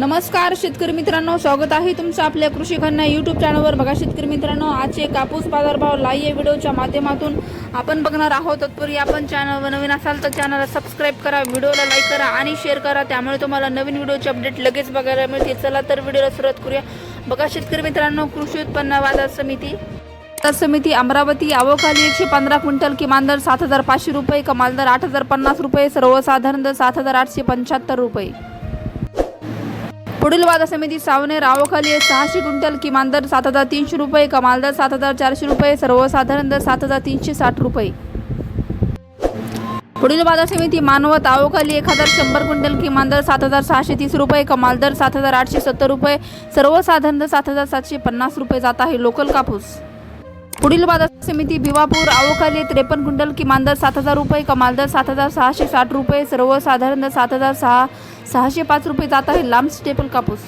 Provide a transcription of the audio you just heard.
नमस्कार शेतकरी मित्रांनो. स्वागत आहे तुमचं आपल्या कृषी खन्ना यूट्यूब चॅनलवर बघा शेतकरी मित्रांनो आजचे कापूस बाजारभाव लाईव्ह व्हिडिओच्या माध्यमातून आपण बघणार आहोत. तत्पूर्वी आपण चॅनलवर नवीन असाल तर चॅनलला सबस्क्राईब करा व्हिडिओला लाईक करा आणि शेअर करा. त्यामुळे तुम्हाला नवीन व्हिडिओचे अपडेट लगेच बघायला मिळतील. चला तर व्हिडिओला सुरुवात करूया. बघा शेतकरी मित्रांनो कृषी उत्पन्न बाजार समिती बाजार समिती अमरावती आवकाली एकशे पंधरा क्विंटल किमान दर सात हजार पाचशे रुपये कमाल दर आठ हजार पन्नास रुपये सर्वसाधारण दर सात हजार आठशे पंच्याहत्तर रुपये. पुढील बाजार समिती सावनेर आवखाली सहाशे क्विंटल किमान दर सात हजार तीनशे रुपये कमाल दर सात हजार चारशे रुपये सर्वसाधारण दर सात हजार तीनशे साठ रुपये. पुढील बाजार समिती मानवत आवखाली एक हजार शंभर क्विंटल किमान दर सात हजार सहाशे तीस रुपये कमाल दर सात हजार आठशे सत्तर रुपये सर्वसाधारण दर सात हजार सातशे पन्नास रुपये जात आहे. लोकल कापूस. पुढील बाजार समिती भिवापूर आवखाली त्रेपन्न क्विंटल किमान दर सात हजार रुपये कमाल दर सात हजार सहाशे साठ रुपये सर्वसाधारण दर सात हजार सहा सहाशे पाच रुपये जात आहे लांब स्टेपल कापूस.